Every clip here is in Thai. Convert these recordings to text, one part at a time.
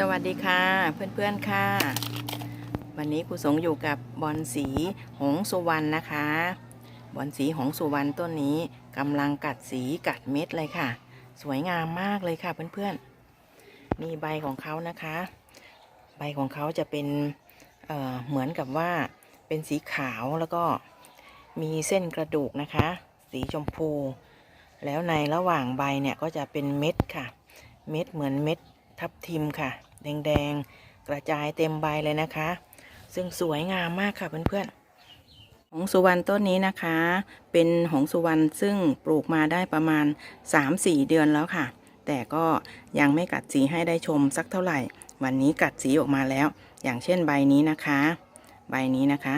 สวัสดีค่ะ เพื่อนๆค่ะ วันนี้ครูสงอยู่กับบอนสีหงสุวรรณนะคะ บอนสีหงสุวรรณต้นนี้กำลังกัดสีกัดเม็ดเลยค่ะ สวยงามมากเลยค่ะเพื่อนๆนี่ใบของเขานะคะ ใบของเขาจะเป็นเเหมือนกับว่าเป็นสีขาวแล้วก็มีเส้นกระดูกนะคะ สีชมพู แล้วในระหว่างใบเนี่ยก็จะเป็นเม็ดค่ะ เม็ดเหมือนเม็ด ทับทิมค่ะ แดงๆ กระจายเต็มใบเลยนะคะ ซึ่งสวยงามมากค่ะเพื่อนๆหงสุวรรณต้นนี้นะคะ เป็นหงสุวรรณซึ่งปลูกมาได้ประมาณ 3-4 เดือนแล้วค่ะ แต่ก็ยังไม่กัดสีให้ได้ชมสักเท่าไหร่ วันนี้กัดสีออกมาแล้ว อย่างเช่นใบนี้นะคะ ใบนี้นะคะ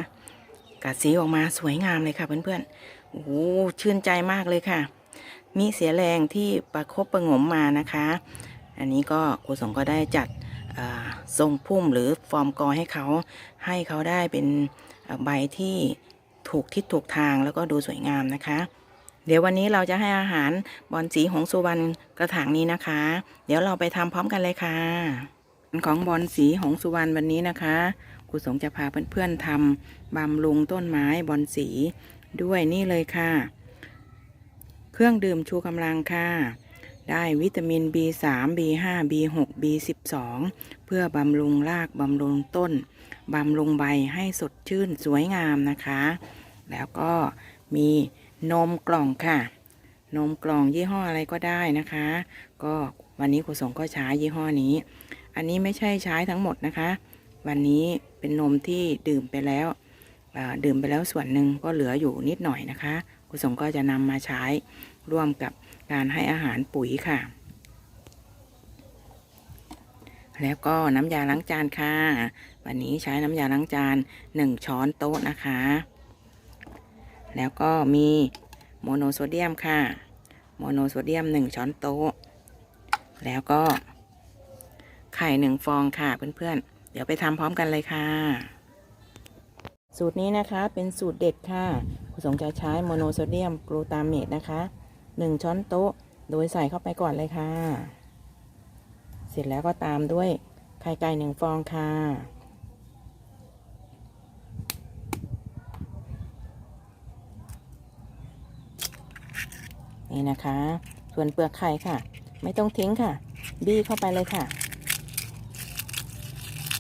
กัดสีออกมาสวยงามเลยค่ะเพื่อนๆโอ้โหชื่นใจมากเลยค่ะ มีเสียแรงที่ประคบประงมมานะคะ อันนี้ก็ครูสงก็ได้จัดทรงพุ่มหรือฟอร์มกอให้เขาให้เขาได้เป็นใบที่ถูกทิศถูกทางแล้วก็ดูสวยงามนะคะ เดี๋ยววันนี้เราจะให้อาหารบอลสีหงสุวรรณกระถางนี้นะคะ เดี๋ยวเราไปทำพร้อมกันเลยค่ะของบอลสีหงสุวรรณวันนี้นะคะครูสงจะพาเพื่อนๆทำบำรุงต้นไม้บอลสีด้วยนี่เลยค่ะ เครื่องดื่มชูกำลังค่ะ ได้วิตามิน B3 B5 B6 B12 เพื่อบำรุงรากบำรุงต้น บำรุงใบให้สดชื่นสวยงามนะคะ แล้วก็มีนมกล่องค่ะ นมกล่องยี่ห้ออะไรก็ได้นะคะ ก็วันนี้ครูสงก็ใช้ยี่ห้อนี้ อันนี้ไม่ใช่ใช้ทั้งหมดนะคะ วันนี้เป็นนมที่ดื่มไปแล้วดื่มไปแล้วส่วนหนึ่งก็เหลืออยู่นิดหน่อยนะคะครูสงก็จะนำมาใช้ร่วมกับ การให้อาหารปุ๋ยค่ะ แล้วก็น้ำยาล้างจานค่ะ วันนี้ใช้น้ำยาล้างจาน 1 ช้อนโต๊ะนะคะ แล้วก็มีโมโนโซเดียมค่ะ โมโนโซเดียม 1 ช้อนโต๊ะ แล้วก็ไข่หนึ่งฟองค่ะเพื่อนๆ เดี๋ยวไปทำพร้อมกันเลยค่ะ สูตรนี้นะคะเป็นสูตรเด็ดค่ะ คุณสงจะใช้โมโนโซเดียมกลูตาเมตนะคะ 1 ช้อนโต๊ะ โดยใส่เข้าไปก่อนเลยค่ะ เสร็จแล้วก็ตามด้วยไข่ไก่หนึ่งฟองค่ะ นี่นะคะ ส่วนเปลือกไข่ค่ะ ไม่ต้องทิ้งค่ะ บี้เข้าไปเลยค่ะ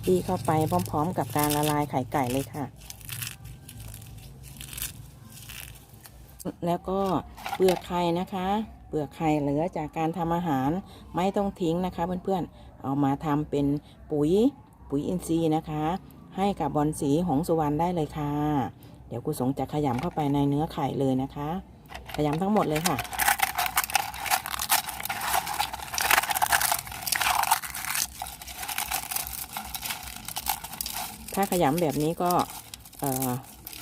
บี้เข้าไปพร้อมๆกับการละลายไข่ไก่เลยค่ะ แล้วก็ เปลือกไข่นะคะ เปลือกไข่เหลือจากการทำอาหารไม่ต้องทิ้งนะคะ เพื่อนๆ เอามาทำเป็นปุ๋ยปุ๋ยอินทรีย์นะคะ ให้กับบอนสีหงสุวรรณได้เลยค่ะ เดี๋ยวกุสงจะขยำเข้าไปในเนื้อไข่เลยนะคะ ขยำทั้งหมดเลยค่ะถ้าขยำแบบนี้ก็เออ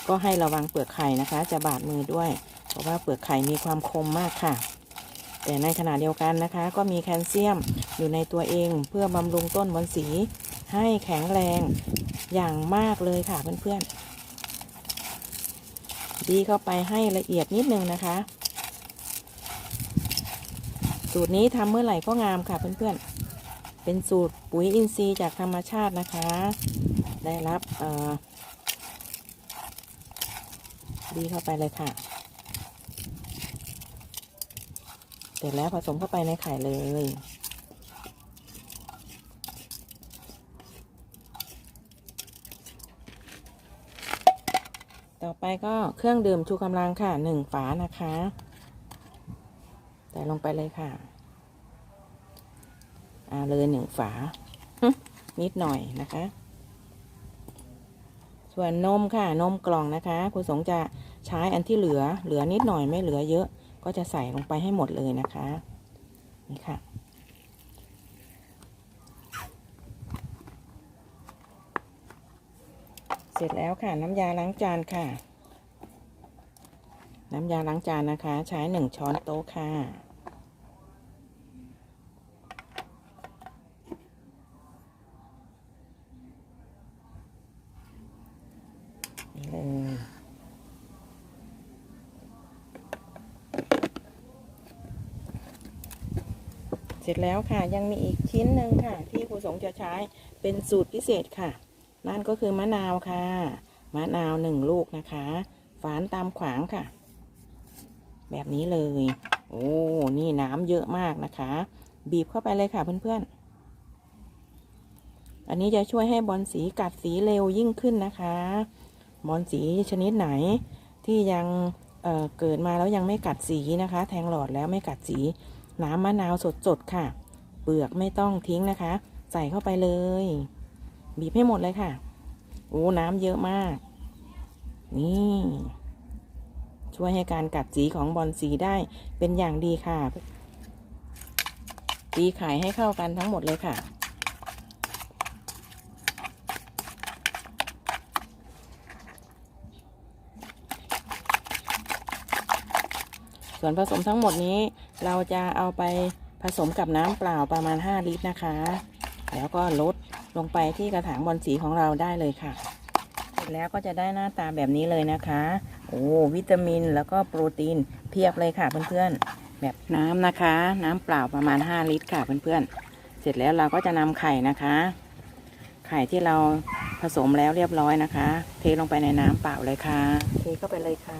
ก็ให้ระวังเปลือกไข่นะคะ จะบาดมือด้วย เพราะว่าเปลือกไข่มีความคมมากค่ะ แต่ในขณะเดียวกันนะคะ ก็มีแคลเซียมอยู่ในตัวเองเพื่อบำรุงต้นบอนสี ให้แข็งแรงอย่างมากเลยค่ะเพื่อนๆ ดีเข้าไปให้ละเอียดนิดนึงนะคะ สูตรนี้ทำเมื่อไหร่ก็งามค่ะเพื่อนๆเป็นสูตรปุ๋ยอินทรีย์จากธรรมชาตินะคะ ได้รับเออดีเข้าไปเลยค่ะ เส ร็จแล้วผสมเข้าไปในไข่เลย ต่อไปก็เครื่องดื่มชูกำลังค่ะหนึ่งฝานะคะ ใส่ลงไปเลยค่ะ อ่าเลยหนึ่งฝา นิดหน่อยนะคะ ส่วนนมค่ะนมกล่องนะคะ คุณสงจะใช้อันที่เหลือเหลือนิดหน่อยไม่เหลือเยอะ ก็จะใส่ลงไปให้หมดเลยนะคะ นี่ค่ะ เสร็จแล้วค่ะน้ำยาล้างจานค่ะ น้ำยาล้างจานนะคะ ใช้หนึ่งช้อนโต๊ะค่ะนี่เลย เสร็จแล้วค่ะยังมีอีกชิ้นหนึ่งค่ะ ที่ครูสงจะใช้เป็นสูตรพิเศษค่ะ นั่นก็คือมะนาวค่ะ มะนาวหนึ่งลูกนะคะ ฝานตามขวางค่ะ แบบนี้เลย โอ้นี่น้ำเยอะมากนะคะ บีบเข้าไปเลยค่ะเพื่อนๆ อันนี้จะช่วยให้บอลสีกัดสีเร็วยิ่งขึ้นนะคะ บอลสีชนิดไหนที่ยังเเกิดมาแล้วยังไม่กัดสีนะคะ แทงหลอดแล้วไม่กัดสี น้ำมะนาวสดๆค่ะ เปลือกไม่ต้องทิ้งนะคะ ใส่เข้าไปเลย บีบให้หมดเลยค่ะ โอ้น้ำเยอะมาก นี่ ช่วยให้การกัดสีของบอลสีได้เป็นอย่างดีค่ะตีไข่ให้เข้ากันทั้งหมดเลยค่ะส่วนผสมทั้งหมดนี้ เราจะเอาไปผสมกับน้ำเปล่าประมาณ 5 ลิตรนะคะ แล้วก็ลดลงไปที่กระถางบอลสีของเราได้เลยค่ะ เสร็จแล้วก็จะได้หน้าตาแบบนี้เลยนะคะ โอ้วิตามินแล้วก็โปรตีนเพียบเลยค่ะเพื่อนๆ แบบน้ำนะคะ น้ำเปล่าประมาณ 5 ลิตรค่ะเพื่อนๆ เสร็จแล้วเราก็จะนำไข่นะคะ ไข่ที่เราผสมแล้วเรียบร้อยนะคะ เทลงไปในน้ำเปล่าเลยค่ะ เทเข้าไปเลยค่ะ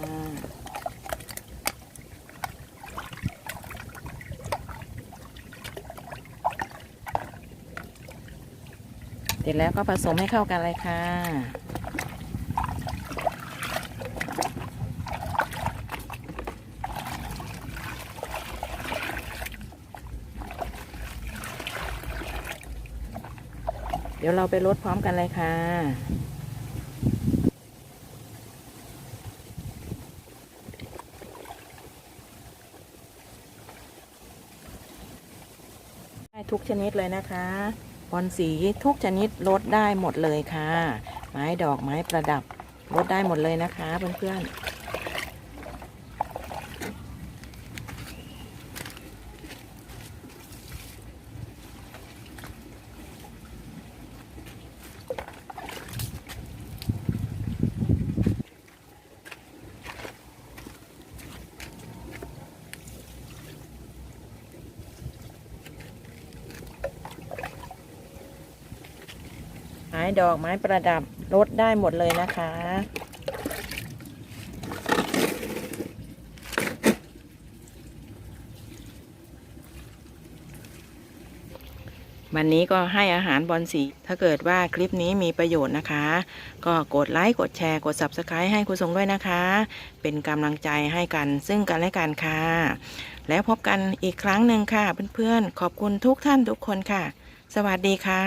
เสร็จแล้วก็ผสมให้เข้ากันเลยค่ะ เดี๋ยวเราไปลดพร้อมกันเลยค่ะทุกชนิดเลยนะคะ บอลสีทุกชนิดลดได้หมดเลยค่ะ ไม้ดอกไม้ประดับลดได้หมดเลยนะคะเพื่อนๆ ไม้ดอกไม้ประดับลดได้หมดเลยนะคะ วันนี้ก็ให้อาหารบอลสี ถ้าเกิดว่าคลิปนี้มีประโยชน์นะคะ ก็กดไลค์ กดแชร์ กด Subscribe ให้ครูทรงด้วยนะคะ เป็นกำลังใจให้กันซึ่งกันและกันค่ะ แล้วพบกันอีกครั้งหนึ่งค่ะ เพื่อนๆ ขอบคุณทุกท่านทุกคนค่ะ สวัสดีค่ะ